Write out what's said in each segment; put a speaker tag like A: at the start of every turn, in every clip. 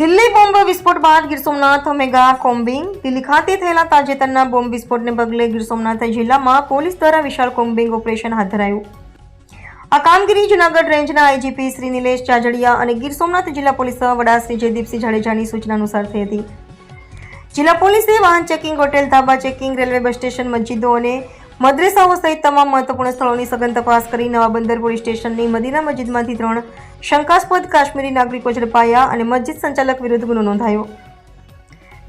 A: Delhi bomb વિસ્ફોટ બાદ Gir Somnath mega combing, Delhi ખાતે થયેલા તાજેતરના બોમ્બ વિસ્ફોટને પગલે ગીર સોમનાથ જિલ્લામાં પોલીસ દ્વારા વિશાળ કોમ્બિંગ ઓપરેશન હાથ ધરાયું. આ કામગીરી જુનાગઢ રેન્જના આઈજીપી શ્રી નિલેશ ચાજડિયા અને ગીર સોમનાથ જિલ્લા પોલીસ વડા શ્રી જયદીપસિંહ જાડેજાની સૂચના અનુસાર થઈ હતી. જિલ્લા પોલીસે વાહન checking, hotel dhaba checking, railway bus station, મસ્જિદો અને મદ્રેસાઓ સહિત તમામ મહત્વપૂર્ણ સ્થળોની સઘન તપાસ કરી નવા બંદર પોલીસ સ્ટેશનની મદીના મસ્જિદમાંથી ત્રણ શંકાસ્પદ કાશ્મીરી નાગરિકો ઝડપાયા અને મસ્જિદ સંચાલક વિરુદ્ધ ગુનો નોંધાયો.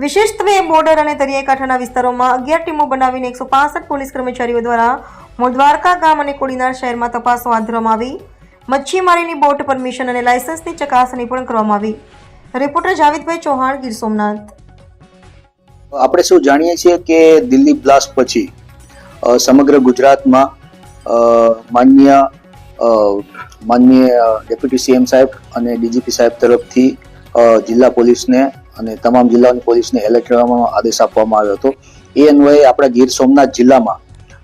A: વિશેષત્વે બોર્ડર અને દરિયાઈ કાંઠાના વિસ્તારોમાં અગિયાર ટીમો બનાવીને એકસો પોલીસ કર્મચારીઓ દ્વારા મૂળ દ્વારકા ગામ અને કોડીનાર શહેરમાં તપાસો હાથ ધરવામાં આવી. મચ્છીમારીની બોટ પરમિશન અને લાયસન્સની ચકાસણી પણ કરવામાં આવી. રિપોર્ટર જાવેદભાઈ ચૌહાણ, ગીર સોમનાથ.
B: આપણે સૌ જાણીએ છીએ કે દિલ્હી બ્લાસ્ટ પછી સમગ્ર ગુજરાતમાં માન્ય માનનીય ડેપ્યુટી સીએમ સાહેબ અને ડીજીપી સાહેબ તરફથી જિલ્લા પોલીસને અને તમામ જિલ્લાની પોલીસને એલર્ટ કરવાનો આદેશ આપવામાં આવ્યો હતો. એ અન્વયે આપણા ગીર સોમનાથ જિલ્લામાં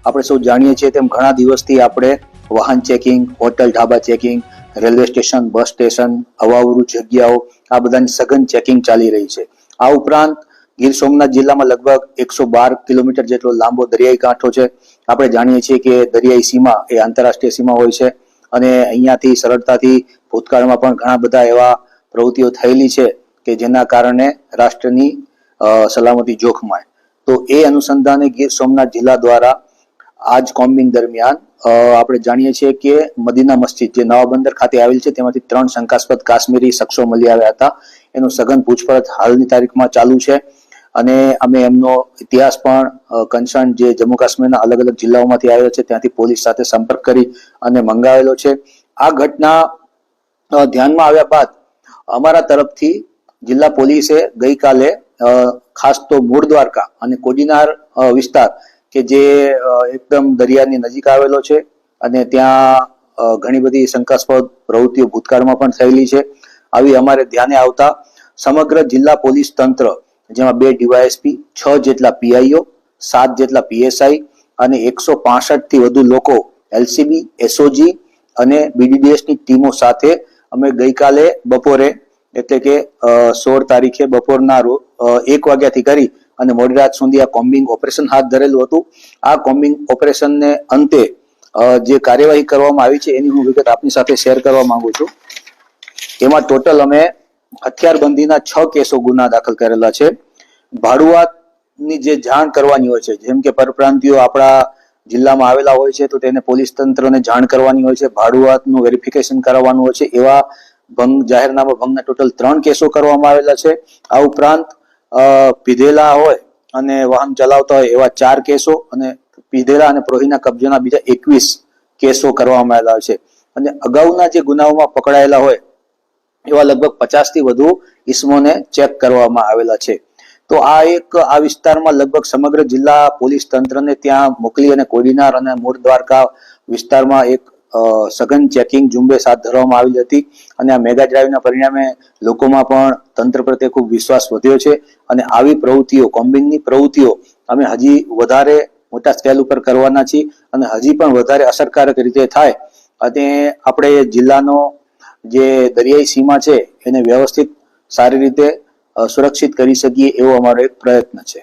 B: આપણે સૌ જાણીએ છીએ તેમ ઘણા દિવસથી આપણે વાહન checking, hotel dhaba checking, railway station, bus station હવાવરૂ જગ્યાઓ, આ બધાની સઘન ચેકિંગ ચાલી રહી છે. આ ઉપરાંત ગીર સોમનાથ જિલ્લામાં લગભગ એકસો બાર કિલોમીટર જેટલો લાંબો દરિયાઈ કાંઠો છે. આપણે જાણીએ છીએ કે દરિયાઈ સીમા એ આંતરરાષ્ટ્રીય સીમા હોય છે. અને અહીંયાથી સરળતાથી ભૂતકાળમાં પણ ઘણા બધા એવા પ્રવૃત્તિઓ થયેલી છે કે જેના કારણે રાષ્ટ્રની સલામતી જોખમાય. તો એ અનુસંધાને ગીર સોમનાથ જિલ્લા દ્વારા આજ કોમ્બિંગ દરમિયાન આપણે જાણીએ છીએ કે મદીના મસ્જિદ જે નવા બંદર ખાતે આવેલ છે તેમાંથી ત્રણ શંકાસ્પદ કાશ્મીરી શખ્સો મળી આવ્યા હતા. એનું સઘન પૂછપરછ હાલની તારીખમાં ચાલુ છે. અને અમે એમનો ઇતિહાસ પણ કન્સર્ન જે જમ્મુ કાશ્મીરના અલગ અલગ જિલ્લાઓમાંથી આવ્યો છે, ત્યાંથી પોલીસ સાથે સંપર્ક કરી અને મંગાવેલો છે. આ ઘટના ધ્યાનમાં આવ્યા બાદ અમારા તરફથી જિલ્લા પોલીસે ગઈકાલે ખાસ તો મૂળ દ્વારકા અને કોડીનાર વિસ્તાર કે જે એકદમ દરિયાની નજીક આવેલો છે અને ત્યાં ઘણી બધી શંકાસ્પદ પ્રવૃત્તિઓ ભૂતકાળમાં પણ થયેલી છે. આવી અમારે ધ્યાને આવતા સમગ્ર જિલ્લા પોલીસ તંત્ર જેમાં બે ડીવાયએસપી છ જેટલા પીઆઈઓ સાત જેટલા પીએસઆઈ અને એકસો પાસઠથી વધુ લોકો એલસીબી એસઓજી અને બીડીડીએસની ટીમો સાથે અમે ગઈકાલે બપોરે, એટલે કે સોળ તારીખે બપોરના એક વાગ્યાથી કરી અને મોડી રાત સુધી આ કોમ્બિંગ ઓપરેશન હાથ ધરેલું હતું. આ કોમ્બિંગ ઓપરેશનને અંતે જે કાર્યવાહી કરવામાં આવી છે એની હું વિગત આપની સાથે શેર કરવા માંગુ છું. એમાં ટોટલ અમે હથિયારબંધીના છ કેસો ગુના દાખલ કરેલા છે. ભાડુઆતની જે જાણ કરવાની હોય છે, જેમ કે પરપ્રાંતિયો આપણા જિલ્લામાં આવેલા હોય છે, તો તેને પોલીસ તંત્રને જાણ કરવાની હોય છે, ભાડુઆતનું વેરિફિકેશન કરાવવાનું હોય છે, એવા ભંગ, જાહેરનામા ભંગના ટોટલ ત્રણ કેસો કરવામાં આવેલા છે. આ ઉપરાંત પીધેલા હોય અને વાહન ચલાવતા હોય એવા ચાર કેસો અને પીધેલા અને પ્રોહીના કબજાના બીજા એકવીસ કેસો કરવામાં આવેલા છે. અને અગાઉના જે ગુનાઓમાં પકડાયેલા હોય એવા લગભગ પચાસથી વધુ ઇસમોને ચેક કરવામાં આવેલા છે. તો આ એક, આ વિસ્તારમાં લગભગ સમગ્ર જિલ્લા પોલીસ તંત્રને ત્યાં મોકલી અને કોડીનાર અને મૂળ દ્વારકા વિસ્તારમાં એક સઘન ચેકિંગ ઝુંબેશ હાથ ધરવામાં આવેલી હતી અને આ મેગા ડ્રાઈવના પરિણામે લોકોમાં પણ તંત્ર પ્રત્યે ખૂબ વિશ્વાસ વધ્યો છે અને આવી પ્રવૃત્તિઓ કોમ્બિંગની પ્રવૃત્તિઓ અમે હજી વધારે મોટા સ્કેલ ઉપર કરવાના છીએ અને હજી પણ વધારે અસરકારક રીતે થાય. અને આપણે જિલ્લાનો જે દરિયાઈ સીમા છે, એને વ્યવસ્થિત સારી રીતે સુરક્ષિત કરી શકીએ એવો અમારો એક પ્રયત્ન છે.